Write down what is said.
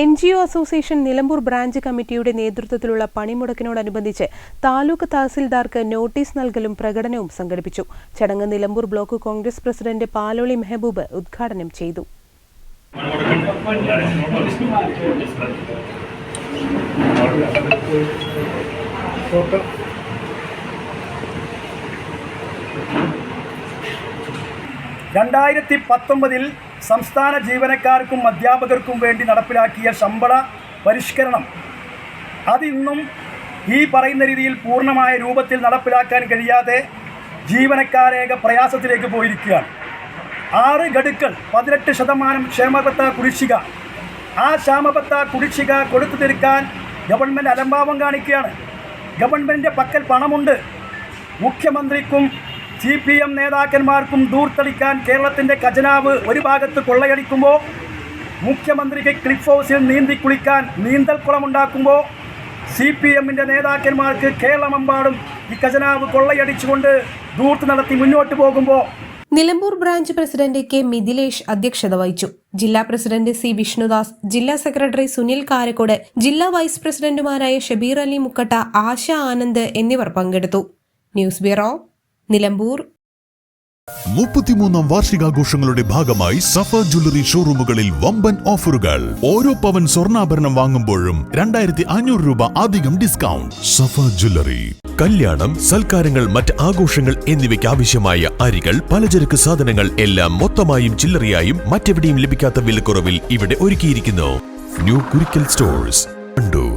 N G O association Nilambur branch കമ്മിറ്റിയുടെ നേതൃത്വത്തിലുള്ള പണിമുടക്കിനോടനുബന്ധിച്ച് taluk തഹസിൽദാർക്ക് notice നൽകലും പ്രകടനവും സംഘടിപ്പിച്ചു. ചടങ്ങ് നിലമ്പൂർ ബ്ലോക്ക് കോൺഗ്രസ് പ്രസിഡന്റ് പാലോളി മെഹബൂബ് ഉദ്ഘാടനം ചെയ്തു. രണ്ടായിരത്തി പത്തൊമ്പതിൽ സംസ്ഥാന ജീവനക്കാർക്കും അധ്യാപകർക്കും വേണ്ടി നടപ്പിലാക്കിയ ശമ്പള പരിഷ്കരണം. അതിന്നും ഈ പറയുന്ന രീതിയിൽ പൂർണമായ രൂപത്തിൽ നടപ്പിലാക്കാൻ കഴിയാതെ ജീവനക്കാരേക പ്രയാസത്തിലേക്ക് പോയിരിക്കുകയാണ്. ആറ് ഗഡുക്കൾ പതിനെട്ട് ശതമാനം ക്ഷേമബത്ത കുടിശ്ശിക. ആ ക്ഷാമബത്ത കുടിശ്ശിക കൊടുത്തു തീർക്കാൻ ഗവൺമെന്റ് അലംഭാവം കാണിക്കുകയാണ്. ഗവൺമെന്റിന്റെ പക്കൽ പണമുണ്ട്. മുഖ്യമന്ത്രിക്കും സി പി എം നേതാക്കന്മാർക്കും ദൂർത്തടിക്കാൻ കേരളത്തിന്റെ ഖജനാവ് ഒരു ഭാഗത്ത് കൊള്ളയടിക്കുമ്പോൾ മുഖ്യമന്ത്രിക്ക് ക്ലിഫ് ഹൗസിൽ നീന്തി കുളിക്കാൻ നീന്തൽക്കുളമുണ്ടാക്കുമ്പോൾ സി പി എമ്മിന്റെ നേതാക്കന്മാർക്ക് കേരളമെമ്പാടും ഈ ഖജനാവ് കൊള്ളയടിച്ചുകൊണ്ട് ദൂർത്ത് നടത്തി മുന്നോട്ട് പോകുമ്പോൾ Nilambur branch president K Mithilesh അധ്യക്ഷത വഹിച്ചു. ജില്ലാ പ്രസിഡന്റ് സി വിഷ്ണുദാസ് ജില്ലാ സെക്രട്ടറി സുനിൽ കാരക്കോട് ജില്ലാ വൈസ് പ്രസിഡന്റുമാരായ ഷബീർ അലി മുക്കട്ട ആശ ആനന്ദ് എന്നിവർ പങ്കെടുത്തു. News bureau Nilambur. മുപ്പത്തിമൂന്നാം വാർഷികാഘോഷങ്ങളുടെ ഭാഗമായി സഫ ജ്വല്ലറി ഷോറൂമുകളിൽ വമ്പൻ ഓഫറുകൾ. ഓരോ പവൻ സ്വർണാഭരണം വാങ്ങുമ്പോഴും രണ്ടായിരത്തി അഞ്ഞൂറ് രൂപ അധികം ഡിസ്കൗണ്ട്. സഫ ജ്വല്ലറി കല്യാണം സൽക്കാരങ്ങൾ മറ്റ് ആഘോഷങ്ങൾ എന്നിവയ്ക്ക് ആവശ്യമായ അരികൾ പലചരക്ക് സാധനങ്ങൾ എല്ലാം മൊത്തമായും ചില്ലറയായും മറ്റെവിടെയും ലഭിക്കാത്ത വിലക്കുറവിൽ ഇവിടെ ഒരുക്കിയിരിക്കുന്നു. ന്യൂ കുരിക്കൽ സ്റ്റോഴ്സ് കണ്ടു.